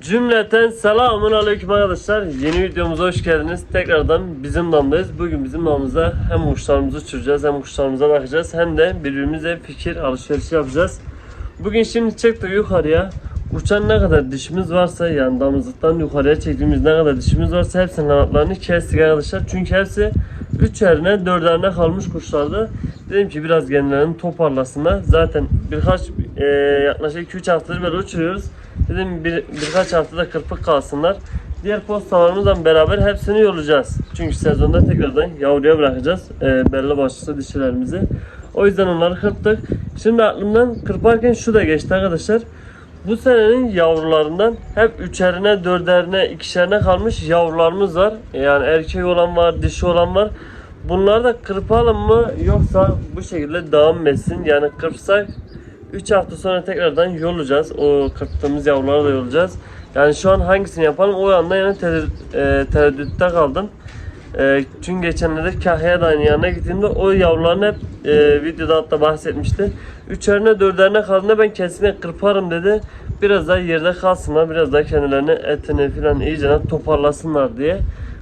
Cümleten selamun aleyküm arkadaşlar. Yeni videomuza hoş geldiniz. Tekrardan bizim damdayız. Bugün bizim damımızda hem kuşlarımızı uçuracağız hem kuşlarımıza bakacağız hem de birbirimize fikir alışverişi yapacağız. Bugün şimdi çıktık yukarıya. Uçan ne kadar dişimiz varsa yani damızlıktan yukarıya çektiğimiz ne kadar dişimiz varsa hepsinin kanatlarını kestik arkadaşlar. Çünkü hepsi üçerine dörderine kalmış kuşlardı. Dedim ki biraz kendilerini toparlasınlar. Zaten birkaç e, yaklaşık 2-3 haftadır böyle uçuruyoruz. Dedim bir, birkaç haftada kırpık kalsınlar. Diğer postalarımızla beraber hepsini yollayacağız. Çünkü sezonda tekrardan yavruya bırakacağız e, belli başlı dişilerimizi. O yüzden onları kırptık. Şimdi aklımdan kırparken şu da geçti arkadaşlar. Bu senenin yavrularından hep üçerine, dörderine, ikişerine kalmış yavrularımız var. Yani erkek olan var, dişi olan var. Bunları da kırpalım mı yoksa bu şekilde devam etsin? Yani kırpsak 3 hafta sonra tekrardan yollayacağız. O kırptığımız yavruları da yollayacağız. Yani şu an hangisini yapalım o anda yani tereddüt, e, tereddütte kaldım. E, çünkü geçenlerde Kahya'ya da aynı yanına gittiğimde o yavruların hep e, videoda hatta bahsetmişti. Üçerine dörderine kaldığında ben kesinlikle kırparım dedi. Biraz daha yerde kalsınlar, biraz daha kendilerini etini falan iyice toparlasınlar diye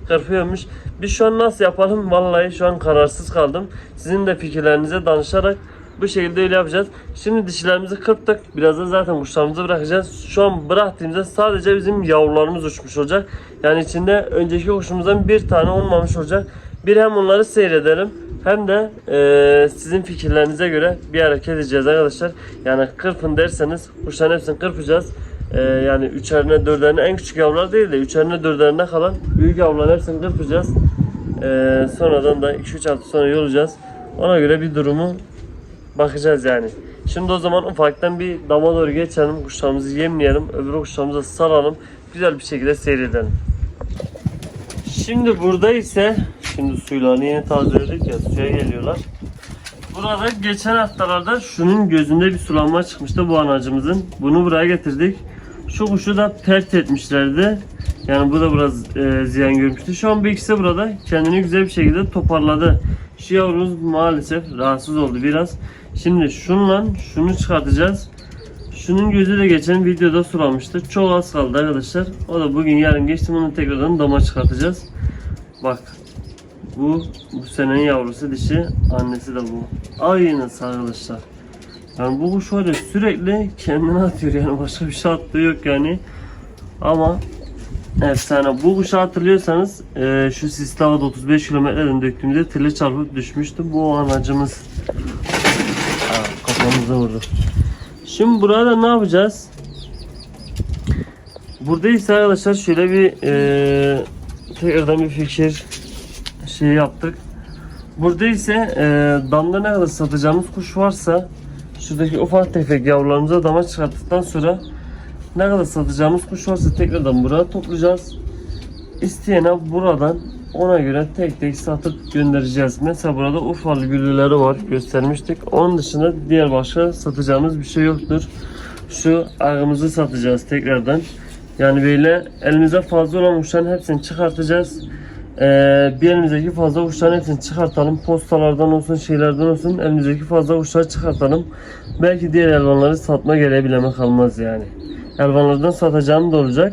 kırpıyormuş. Biz şu an nasıl yapalım? Vallahi şu an kararsız kaldım. Sizin de fikirlerinize danışarak bu şekilde öyle yapacağız. Şimdi dişilerimizi kırptık. Birazdan zaten kuşlarımızı bırakacağız. Şu an bıraktığımızda sadece bizim yavrularımız uçmuş olacak. Yani içinde önceki kuşumuzdan bir tane olmamış olacak. Bir hem onları seyredelim hem de eee, sizin fikirlerinize göre bir hareket edeceğiz arkadaşlar. Yani kırpın derseniz kuşların hepsini kırpacağız. Eee, yani üçerine dörderine en küçük yavrular değil de üçerine dörderine kalan büyük yavruların hepsini kırpacağız. Eee, sonradan da 2-3 hafta sonra yollayacağız. Ona göre bir durumu bakacağız yani. Şimdi o zaman ufaktan bir dama doğru geçelim. Kuşlarımızı yemleyelim. Öbür kuşlarımızı salalım. Güzel bir şekilde seyredelim. Şimdi burada ise şimdi suylarını yeni tazeledik ya suya geliyorlar. Burada geçen haftalarda şunun gözünde bir sulanma çıkmıştı bu anacımızın. Bunu buraya getirdik. Şu kuşu da pert etmişlerdi. Yani bu da biraz e, ziyan görmüştü. Şu an bu ikisi burada kendini güzel bir şekilde toparladı. Şu yavrumuz maalesef rahatsız oldu biraz. Şimdi şunla şunu çıkartacağız. Şunun gözü de geçen videoda sulamıştı. Çok az kaldı arkadaşlar. O da bugün yarın geçti. Bunu tekrardan dama çıkartacağız. Bak. Bu bu senenin yavrusu dişi. Annesi de bu. Aynısı arkadaşlar. Yani bu kuş ya sürekli kendini atıyor yani başka bir şey attığı yok yani. Ama efsane. Bu kuşu hatırlıyorsanız e, şu Sistava'da 35 kilometreden döktüğümüzde tili çarpıp düşmüştü. Bu anacımız. Kafamıza vurdu. Şimdi burada ne yapacağız? Burada ise arkadaşlar şöyle bir e, tekrardan bir fikir şey yaptık. Burada ise e, damda ne kadar satacağımız kuş varsa şuradaki ufak tefek yavrularımıza dama çıkarttıktan sonra ne kadar satacağımız kuş varsa tekrardan buraya toplayacağız. İsteyene buradan ona göre tek tek satıp göndereceğiz. Mesela burada Urfalı güllüleri var göstermiştik. Onun dışında diğer başka satacağımız bir şey yoktur. Şu ağımızı satacağız tekrardan. Yani böyle elimize fazla olan kuşların hepsini çıkartacağız. Ee, bir elimizdeki fazla kuşların hepsini çıkartalım. Postalardan olsun şeylerden olsun elimizdeki fazla kuşları çıkartalım. Belki diğer elvanları satma gereği bileme kalmaz yani. Elvanlardan satacağım da olacak.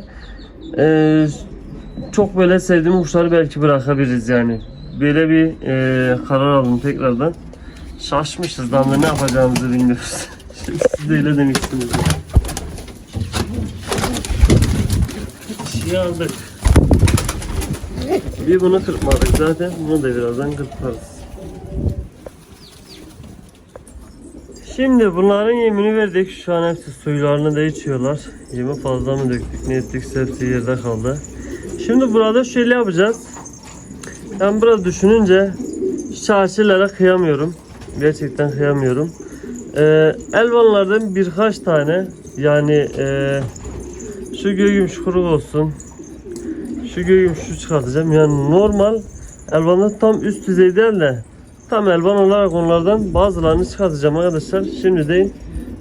Ee, çok böyle sevdiğim kuşları belki bırakabiliriz yani. Böyle bir e, karar aldım tekrardan. Şaşmışız daha da ne yapacağımızı bilmiyoruz. Siz de öyle demiştiniz. Şey aldık. Bir bunu kırpmadık zaten. Bunu da birazdan kırparız. Şimdi bunların yemini verdik. Şu an hepsi suylarını da içiyorlar. Yemi fazla mı döktük ne ettikse hepsi yerde kaldı. Şimdi burada şöyle yapacağız. Ben biraz düşününce şahşilere kıyamıyorum. Gerçekten kıyamıyorum. Ee, elvanlardan birkaç tane yani e, şu göğüm kuruk olsun. Şu göğüm şu çıkartacağım. Yani normal elvanlar tam üst düzey değil de tam elvan olarak onlardan bazılarını çıkartacağım arkadaşlar. Şimdi değil.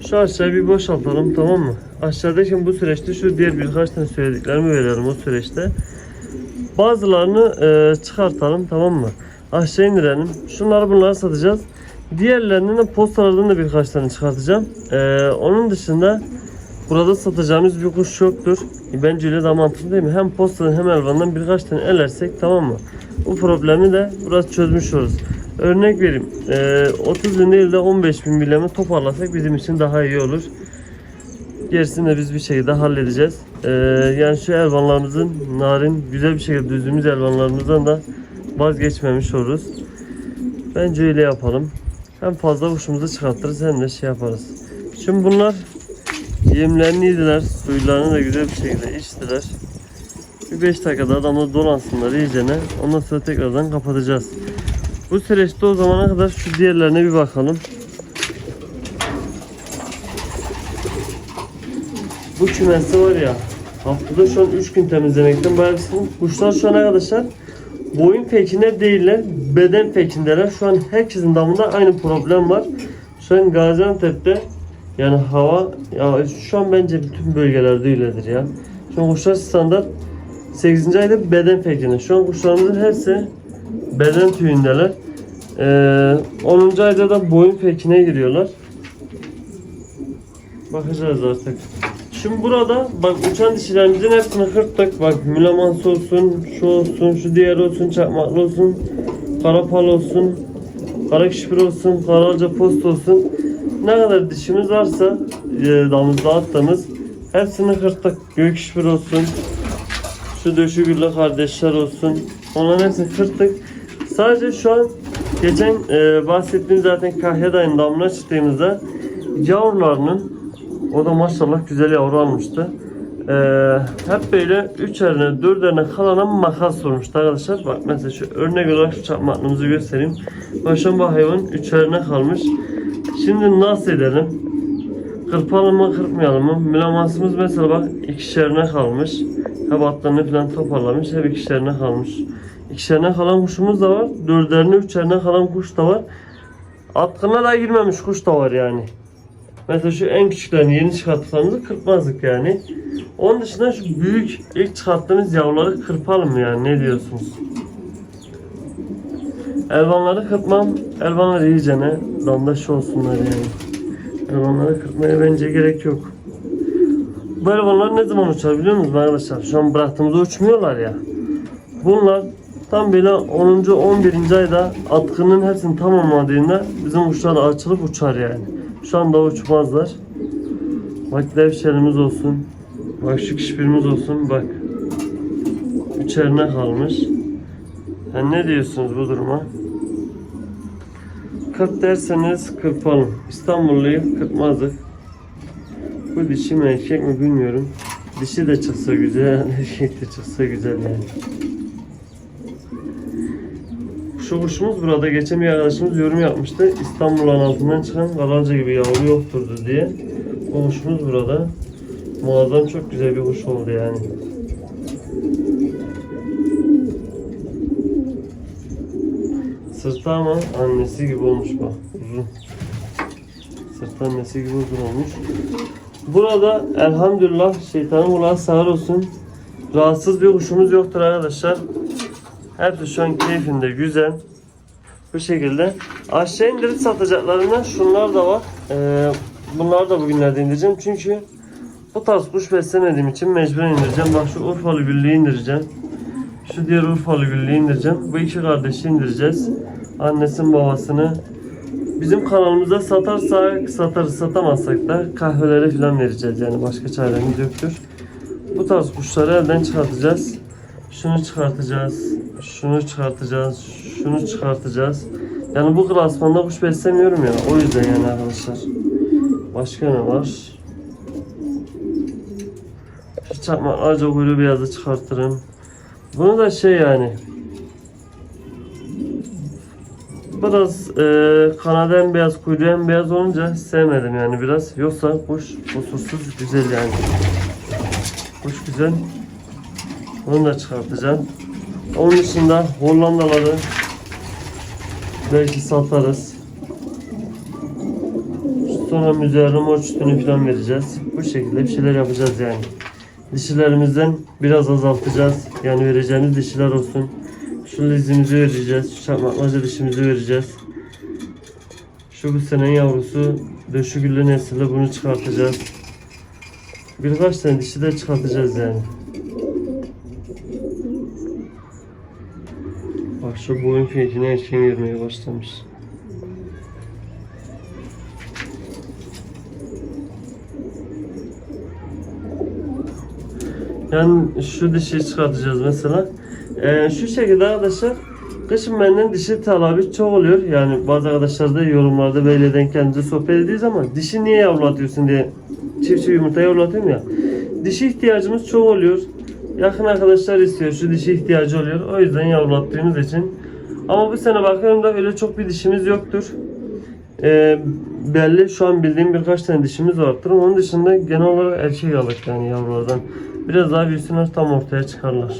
Şu aşağıya bir boşaltalım tamam mı? Aşağıdayken bu süreçte şu diğer birkaç tane söylediklerimi verelim o süreçte. Bazılarını e, çıkartalım tamam mı? Aşağı indirelim. Şunları bunları satacağız. Diğerlerinden de postalardan da birkaç tane çıkartacağım. E, onun dışında burada satacağımız bir kuş yoktur. E, Bence öyle de mantıklı değil mi? Hem postadan hem elvandan birkaç tane elersek tamam mı? Bu problemi de biraz çözmüş oluruz. Örnek vereyim. e, 30 bin değil de 15 bin bilemi toparlasak bizim için daha iyi olur. Gerisini de biz bir şekilde halledeceğiz. E, yani şu elvanlarımızın narin, güzel bir şekilde düzdüğümüz elvanlarımızdan da vazgeçmemiş oluruz. Bence öyle yapalım. Hem fazla kuşumuzu çıkartırız hem de şey yaparız. Şimdi bunlar yemlerini yediler. Suylarını da güzel bir şekilde içtiler. Bir 5 dakikada adamlar dolansınlar iyicene. Ondan sonra tekrardan kapatacağız. Bu süreçte o zamana kadar şu diğerlerine bir bakalım. Bu kümesi var ya haftada şu an 3 gün temizlemekten bayağı. Kuşlar şu an arkadaşlar boyun pekinde değiller, beden pekindeler. Şu an herkesin damında aynı problem var. Şu an Gaziantep'te yani hava ya şu an bence bütün bölgelerde öyledir ya. Şu an kuşlar standart 8. ayda beden pekinde. Şu an kuşlarımızın hepsi beden tüyündeler. Ee, 10. ayda da boyun pekine giriyorlar. Bakacağız artık. Şimdi burada bak uçan dişilerimizin hepsini kırptık. Bak mülamans olsun, şu olsun, şu diğer olsun, çakmaklı olsun, karapal olsun, kara kişpir olsun, karaca post olsun. Ne kadar dişimiz varsa e, damızda attığımız hepsini kırptık. Gök kişpir olsun, şu döşügüllü kardeşler olsun. Onların hepsini kırptık. Sadece şu an geçen e, bahsettiğim zaten Kahya dayının damına çıktığımızda yavrularının o da maşallah güzel yavru almıştı. Ee, hep böyle üçerine dörderine kalana makas sormuştu arkadaşlar. Bak mesela şu örnek olarak şu çapmaklığımızı göstereyim. Bu hayvan üçerine kalmış. Şimdi nasıl edelim? Kırpalım mı kırpmayalım mı? Mülamansımız mesela bak ikişerine kalmış. Hep atlarını falan toparlamış. Hep ikişerine kalmış. İkişerine kalan kuşumuz da var. Dörderine üçerine kalan kuş da var. Atkına da girmemiş kuş da var yani. Mesela şu en küçüklerini yeni çıkarttıklarımızı kırpmazdık yani. Onun dışında şu büyük ilk çıkarttığımız yavruları kırpalım yani ne diyorsunuz? Elvanları kırpmam, elvanlar iyicene dandaş olsunlar yani. Elvanları kırpmaya bence gerek yok. Bu elvanlar ne zaman uçar biliyor musunuz arkadaşlar? Şu an bıraktığımızda uçmuyorlar ya. Bunlar tam böyle 10. 11. ayda atkının hepsini tamamladığında bizim kuşlar da açılıp uçar yani. Şu anda uçmazlar. Bak devşerimiz olsun. Bak şu kişbirimiz olsun. Bak. Üçerine kalmış. Yani ne diyorsunuz bu duruma? Kırp derseniz kırpalım. İstanbulluyu kırpmazdık. Bu dişi mi erkek mi bilmiyorum. Dişi de çıksa güzel, erkek de çıksa güzel yani. Şu kuşumuz burada geçen bir arkadaşımız yorum yapmıştı. İstanbul'un altından çıkan kalalca gibi yavru yokturdu diye. O kuşumuz burada. Muazzam çok güzel bir kuş oldu yani. Sırtı ama annesi gibi olmuş bak. Uzun. Sırtı annesi gibi uzun olmuş. Burada elhamdülillah şeytanın kulağı sağır olsun. Rahatsız bir kuşumuz yoktur arkadaşlar. Hepsi şu an keyfinde güzel. Bu şekilde. Aşağı indirip satacaklarından şunlar da var. Ee, bunları da bugünlerde indireceğim. Çünkü bu tarz kuş beslemediğim için mecburen indireceğim. Bak şu Urfalı güllüğü indireceğim. Şu diğer Urfalı güllüğü indireceğim. Bu iki kardeşi indireceğiz. Annesinin babasını. Bizim kanalımızda satarsak satarız satamazsak da kahvelere falan vereceğiz. Yani başka çaremiz yoktur. Bu tarz kuşları elden çıkartacağız. Şunu çıkartacağız. Şunu çıkartacağız. Şunu çıkartacağız. Yani bu klasmanda kuş beslemiyorum ya. O yüzden yani arkadaşlar. Başka ne var? Şu çakma acı kuyruğu beyazı çıkartırım. Bunu da şey yani. Biraz e, kanadı beyaz kuyruğu en beyaz olunca sevmedim yani biraz. Yoksa kuş kusursuz güzel yani. Kuş güzel. Bunu da çıkartacağım. Onun dışında Hollandaları belki satarız. Sonra müzeyyerin mor üstünü falan vereceğiz. Bu şekilde bir şeyler yapacağız yani. Dişilerimizden biraz azaltacağız. Yani vereceğimiz dişiler olsun. Şu lizimizi vereceğiz. Şu çakmaklaca dişimizi vereceğiz. Şu bu senenin yavrusu döşü güllü nesilde bunu çıkartacağız. Birkaç tane dişi de çıkartacağız yani. Bak şu boyun fiyatına erken girmeye başlamış. Yani şu dişi çıkartacağız mesela. Ee, şu şekilde arkadaşlar kışın benden dişi talebi çok oluyor. Yani bazı arkadaşlar da yorumlarda böyle denk kendinize sohbet ediyoruz ama dişi niye yavrulatıyorsun diye çift çift yumurta yavrulatıyorum ya. Dişi ihtiyacımız çok oluyor. Yakın arkadaşlar istiyor. Şu dişi ihtiyacı oluyor. O yüzden yavrulattığımız için. Ama bu sene bakıyorum da öyle çok bir dişimiz yoktur. Ee, belli şu an bildiğim birkaç tane dişimiz vardır. Onun dışında genel olarak erkek aldık yani yavrulardan. Biraz daha büyüsünler tam ortaya çıkarlar.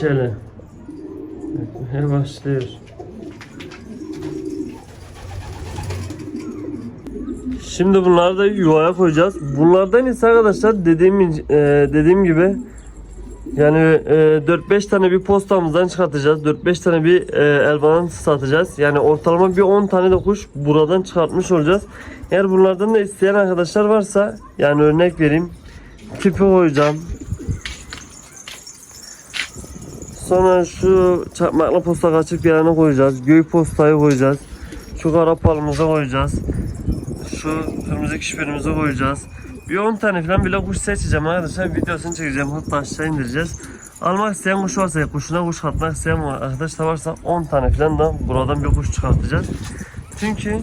Şöyle. Ev başlıyor. Şimdi bunları da yuvaya koyacağız. Bunlardan ise arkadaşlar dediğim e, dediğim gibi yani e, 4-5 tane bir postamızdan çıkartacağız. 4-5 tane bir e, elbanan satacağız. Yani ortalama bir 10 tane de kuş buradan çıkartmış olacağız. Eğer bunlardan da isteyen arkadaşlar varsa yani örnek vereyim. Tipi koyacağım. Sonra şu çakmaklı posta kaçık yerine koyacağız. Göğü postayı koyacağız. Şu kara palımıza koyacağız. Şu kırmızı kişperimize koyacağız. Bir 10 tane falan bile kuş seçeceğim arkadaşlar. Videosunu çekeceğim. Hatta aşağı indireceğiz. Almak isteyen kuş varsa, kuşuna kuş katmak isteyen arkadaş da varsa 10 tane falan da buradan bir kuş çıkartacağız. Çünkü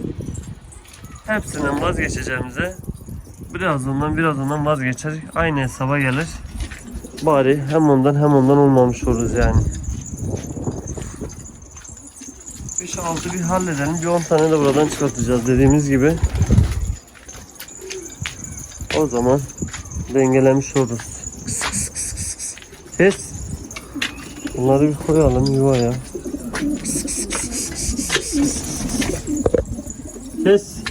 hepsinden vazgeçeceğimize biraz ondan biraz ondan vazgeçer. Aynı hesaba gelir. Bari hem ondan hem ondan olmamış oluruz yani. 5-6 bir halledelim. Bir 10 tane de buradan çıkartacağız dediğimiz gibi. O zaman dengelemiş oluruz. Kıs. Bunları bir koyalım yuvaya. Kıs kıs.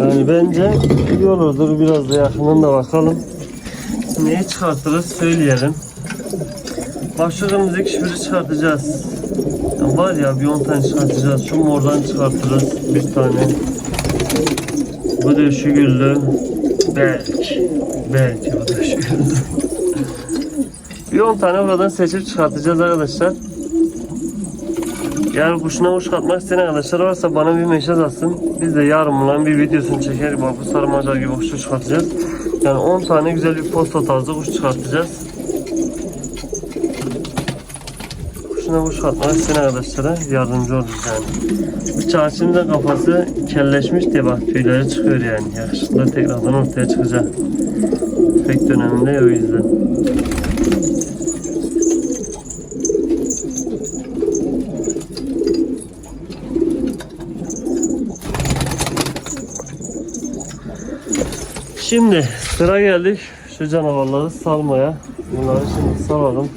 Yani bence iyi olurdur. Biraz da yakından da bakalım. Neyi çıkartırız söyleyelim. Kırmızı kişbiri çıkartacağız. Ya var ya bir 10 tane çıkartacağız. Şu mordan çıkartırız bir tane. Bu da şu güllü. Belki. Belki bu da şu güllü. bir 10 tane buradan seçip çıkartacağız arkadaşlar. Yani kuşuna kuş katmak isteyen arkadaşlar varsa bana bir mesaj atsın. Biz de yarın bunların bir videosunu çeker. Bak bu sarı macar gibi kuşu çıkartacağız. Yani 10 tane güzel bir posta tarzı kuş çıkartacağız. Kuşuna kuş katmak isteyen arkadaşlara yardımcı olacağız yani. Çarşının da kafası kelleşmiş diye bak tüyleri çıkıyor yani. Yakışıklı tekrardan ortaya çıkacak. Pek döneminde o yüzden. Şimdi sıra geldik şu canavarları salmaya. Bunları şimdi salalım.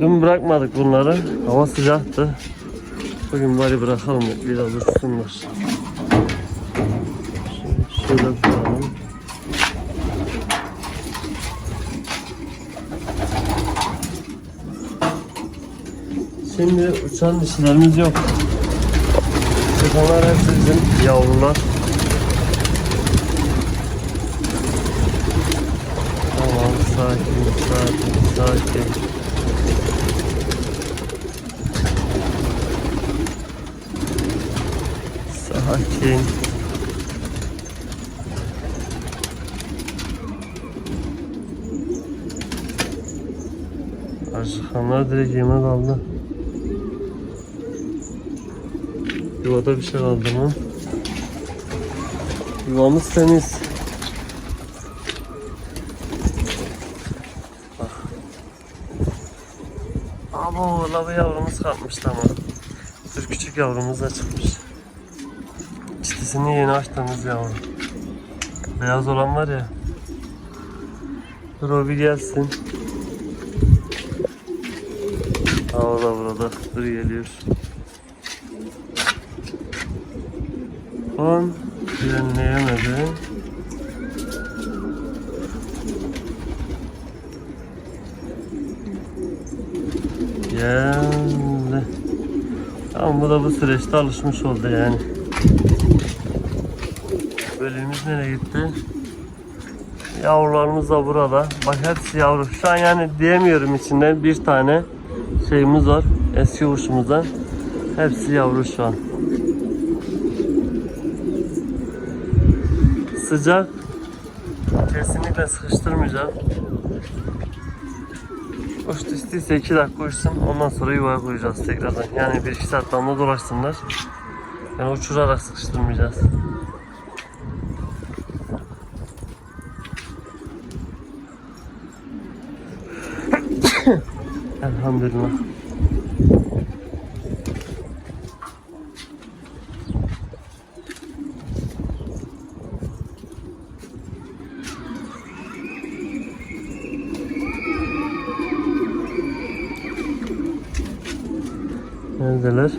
Dün bırakmadık bunları. Hava sıcaktı. Bugün bari bırakalım biraz ısınsınlar. Şöyle koyalım. Şimdi uçan dişilerimiz yok. Bunlar hepsi bizim yavrular. Tamam sakin sakin sakin. Sakin. Aşıkhanlar direkt yeme kaldı. Yuvada bir şey kaldı mı? Yuvamız temiz. Lava yavrumuz kalkmış tamam. Dur küçük yavrumuz da çıkmış. Yeni açtığımız yavru. Beyaz olan var ya. Dur o bir gelsin. Ha o da burada. Dur geliyor. 10 Frenleyemedi. Bu da bu süreçte alışmış oldu yani. Bölümümüz nereye gitti? Yavrularımız da burada. Bak hepsi yavru. Şu an yani diyemiyorum içinde bir tane şeyimiz var. Eski kuşumuzdan. Hepsi yavru şu an. Sıcak. Kesinlikle sıkıştırmayacağım. Kuş düştüyse 2 dakika uçsun. Ondan sonra yuvaya koyacağız tekrardan. Yani 1-2 saat damla dolaşsınlar. Yani uçurarak sıkıştırmayacağız. Elhamdülillah. Neredeler?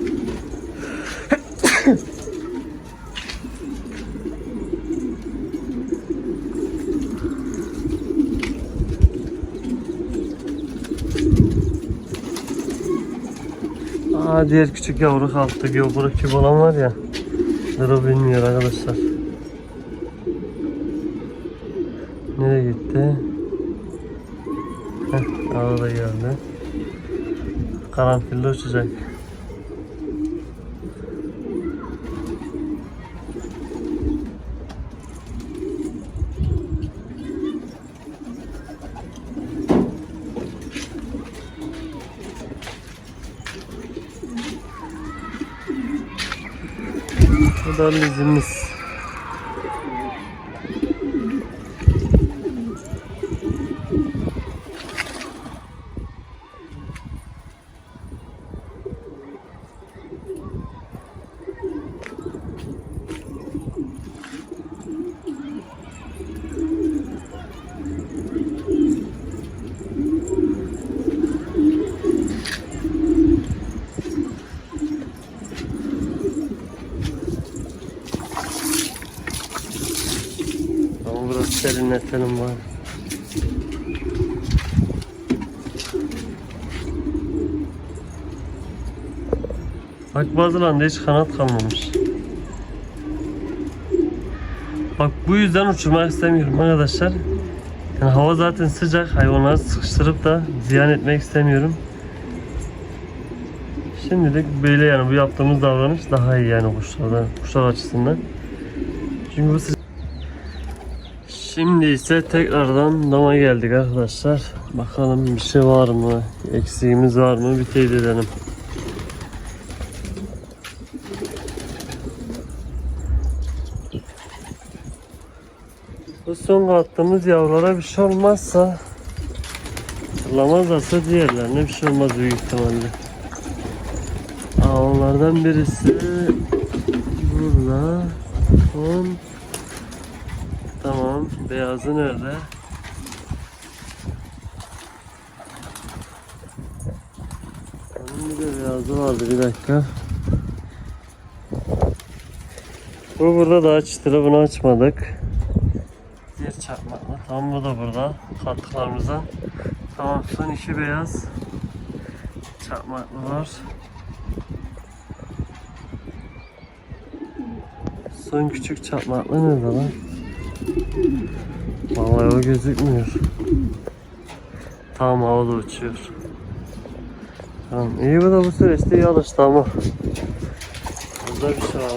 Aa diğer küçük yavru kalktı. Göbürü küp olan var ya. Duru bilmiyor arkadaşlar. Nereye gitti? Heh, arada geldi. Karanfilli uçacak. Bu da lizimiz. Ama serinletelim var. Bak bazılarında hiç kanat kalmamış. Bak bu yüzden uçurmak istemiyorum arkadaşlar. Yani hava zaten sıcak. Hayvanları sıkıştırıp da ziyan etmek istemiyorum. Şimdilik böyle yani bu yaptığımız davranış daha iyi yani kuşlardan, kuşlar açısından. Çünkü bu sıcak Şimdi ise tekrardan dama geldik arkadaşlar. Bakalım bir şey var mı? Eksiğimiz var mı? Bir teyit edelim. Bu son kattığımız yavrulara bir şey olmazsa fırlamazlarsa diğerlerine bir şey olmaz büyük ihtimalle. Aa, onlardan birisi burada. On. Tamam. Beyazı nerede? Onun bir de beyazı vardı bir dakika. Bu burada daha çıtıra bunu açmadık. Diğer çakmakla. Tamam bu da burada. Kattıklarımızdan. Tamam son iki beyaz. Çakmaklı var. Son küçük çakmaklı nerede lan? Vallahi o gözükmüyor. Tamam havada uçuyor. Tamam iyi bu da bu süreçte iyi alıştı ama. Burada bir şey var?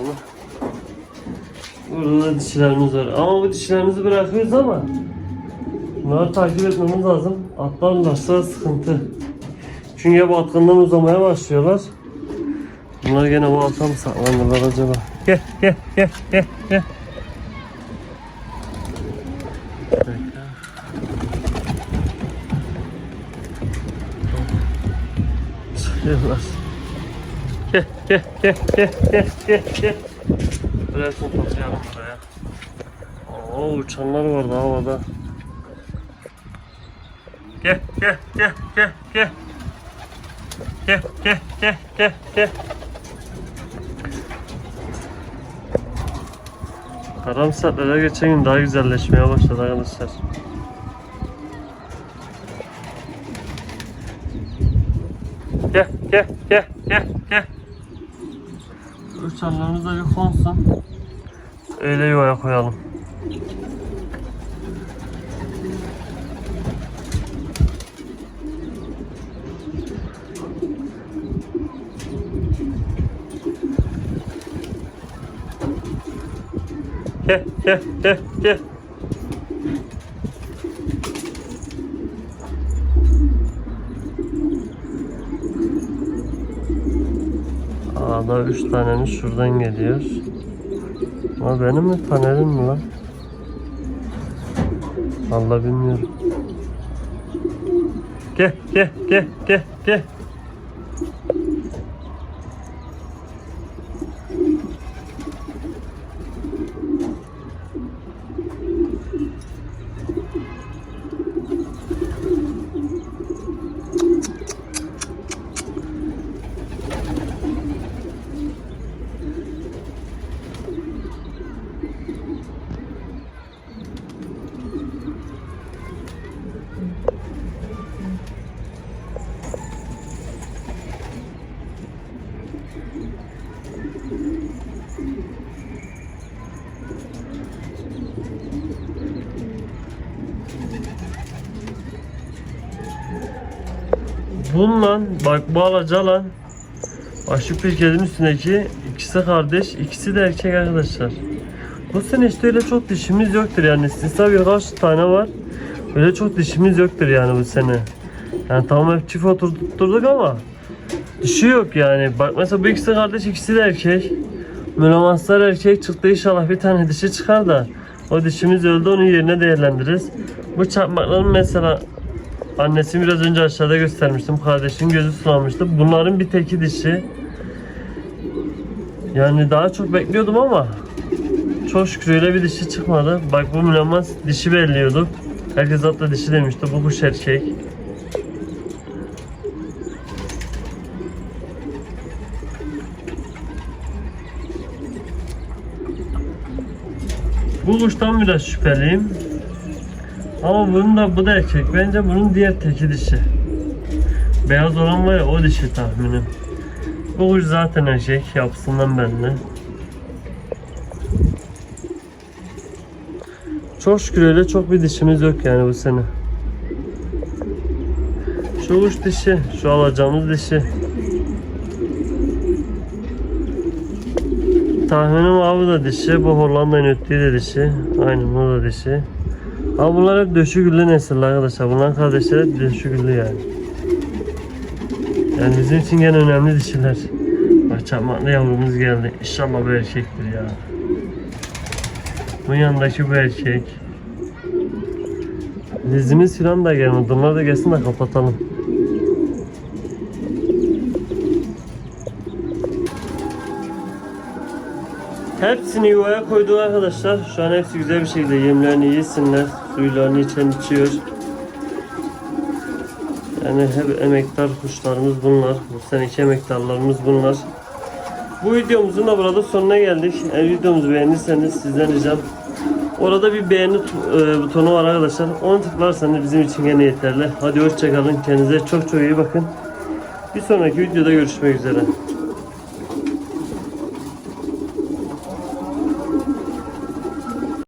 Burada da dişilerimiz var. Ama bu dişilerimizi bırakıyoruz ama bunları takip etmemiz lazım. Atlarlarsa sıkıntı. Çünkü bu atkından uzamaya başlıyorlar. Bunlar gene bu alta mı saklanırlar acaba? Gel gel gel gel gel. Çıkıyorlar. Gel gel gel gel gel gel gel. Birazını toplayalım buraya. Oo uçanlar vardı havada. Gel gel gel gel gel. Gel gel gel gel gel. Karam saatler geçen gün daha güzelleşmeye başladı arkadaşlar. Gel gel gel gel gel. Uçanlarımız da bir konsun. Öyle yuvaya koyalım. Gel gel gel gel. A'da üç tanemiz şuradan geliyor. Ama benim mi tanerim mi lan? Allah bilmiyorum. Gel gel gel gel gel. Bununla bak bu alacalan Bak şu üstündeki ikisi kardeş, ikisi de erkek arkadaşlar. Bu sene işte öyle çok dişimiz yoktur yani. İstisna birkaç tane var. Öyle çok dişimiz yoktur yani bu sene. Yani tamam hep çift oturtturduk ama dişi yok yani. Bak mesela bu ikisi kardeş, ikisi de erkek. Mülamanslar erkek çıktı inşallah bir tane dişi çıkar da o dişimiz öldü onun yerine değerlendiririz. Bu çarpmakların mesela Annesini biraz önce aşağıda göstermiştim. Kardeşin gözü sulanmıştı. Bunların bir teki dişi. Yani daha çok bekliyordum ama çok şükür öyle bir dişi çıkmadı. Bak bu mülemmas dişi belliyorduk. Herkes hatta dişi demişti. Bu kuş erkek. Bu kuştan biraz şüpheliyim. Ama bunun da bu da erkek. Bence bunun diğer teki dişi. Beyaz olan var ya o dişi tahminim. Bu kuş zaten erkek. Yapısından belli. Çok şükür öyle çok bir dişimiz yok yani bu sene. Şu kuş dişi. Şu alacağımız dişi. Tahminim abi da dişi. Bu Hollanda'nın öttüğü de dişi. Aynen o da dişi. Ama bunlar hep döşü nesiller arkadaşlar. Bunların kardeşleri hep döşü yani. Yani bizim için gene önemli dişiler. Bak çapmaklı yavrumuz geldi. İnşallah bu erkektir ya. Bu yanındaki bu erkek. Dizimiz filan da gelmedi. Bunlar da gelsin de kapatalım. Hepsini yuvaya koyduk arkadaşlar. Şu an hepsi güzel bir şekilde yemlerini yesinler. Suylarını içen içiyor. Yani hep emektar kuşlarımız bunlar. Bu seneki emektarlarımız bunlar. Bu videomuzun da burada sonuna geldik. Eğer videomuzu beğendiyseniz sizden ricam Orada bir beğeni e, butonu var arkadaşlar. Onu tıklarsanız bizim için gene yeterli. Hadi hoşçakalın. Kendinize çok çok iyi bakın. Bir sonraki videoda görüşmek üzere.